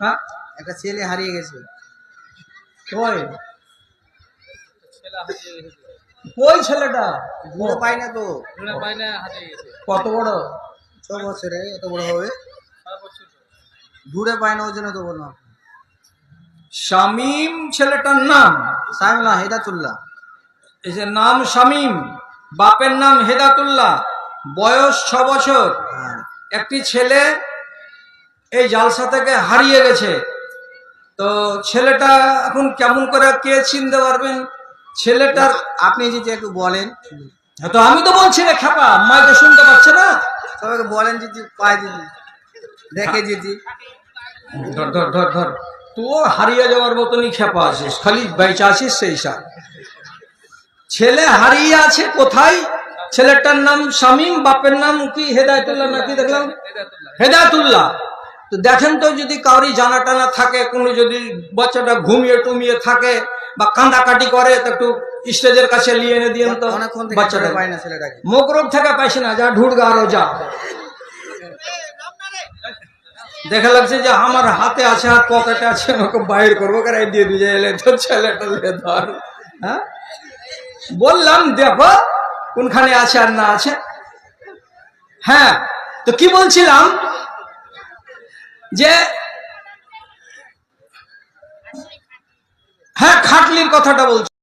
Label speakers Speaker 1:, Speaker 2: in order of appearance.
Speaker 1: হ্যাঁ?
Speaker 2: একটা ছেলে হারিয়ে গেছে।
Speaker 1: কই কই ছেলেটা।
Speaker 2: ঘুরে পাই না তো।
Speaker 1: কত বড়?
Speaker 2: ছ বছরে এত বড় হবে? ঘুরে পায় না ওই জন্য তো বললাম।
Speaker 1: শামিম ছেলেটার নাম?
Speaker 2: সাহেব না হেদাতুল্লাহ।
Speaker 1: এই যে নাম শামিম বাপের নাম হেদাতুল্লাহ। বয়স ছ বছর।
Speaker 2: হ্যাঁ।
Speaker 1: একটি ছেলে এই জালসা থেকে হারিয়ে গেছে। তো ছেলেটা এখন কেমন করে কে চিনতে পারবেন? ছেলেটার
Speaker 2: আপনি যদি একটু বলেন।
Speaker 1: হ্যাঁ, তো আমি তো বলছি রে খেপা মাইকে শুনতে পাচ্ছে না।
Speaker 2: সবাইকে বলেন যদি পাই যদি দেখে যদি।
Speaker 1: ধর ধর ধর ধর। তুও হারিয়ে যাওয়ার মতনই খেপা আছিস খালি বেচা আছিস সেই সার। ছেলে হারিয়ে আছে কোথায়? ছেলেটার নাম শামীম বাপের নাম কি হেদায়তুল্লাহ নাকি দেখলাম? হেদায়তুল্লাহ। তো দেখেন তো যদি কাউরি জানা টানা থাকে কোনো যদি বাচ্চাটা ঘুমিয়ে টুমিয়ে থাকে বা কান্দাকাটি করে তো একটু স্টেজের কাছে নিয়ে এনে দিয়ে তো বাচ্চাটা
Speaker 2: পাই না ছেলেটাকে
Speaker 1: মোকরব থেকে পাইছি না যা ঢুড়গা আরও যা। দেখা লাগছে যে আমার হাতে আছে আর পকেটে আছে আমাকে বাইর করব কারাই দিয়ে দিয়ে এলে তো ছেলেটা লে ধর। হ্যাঁ? বললাম দেখো কোনখানে আছে আর না আছে। হ্যাঁ তো কি বলছিলাম? যে হ্যাঁ খাটলির কথাটা বলছি।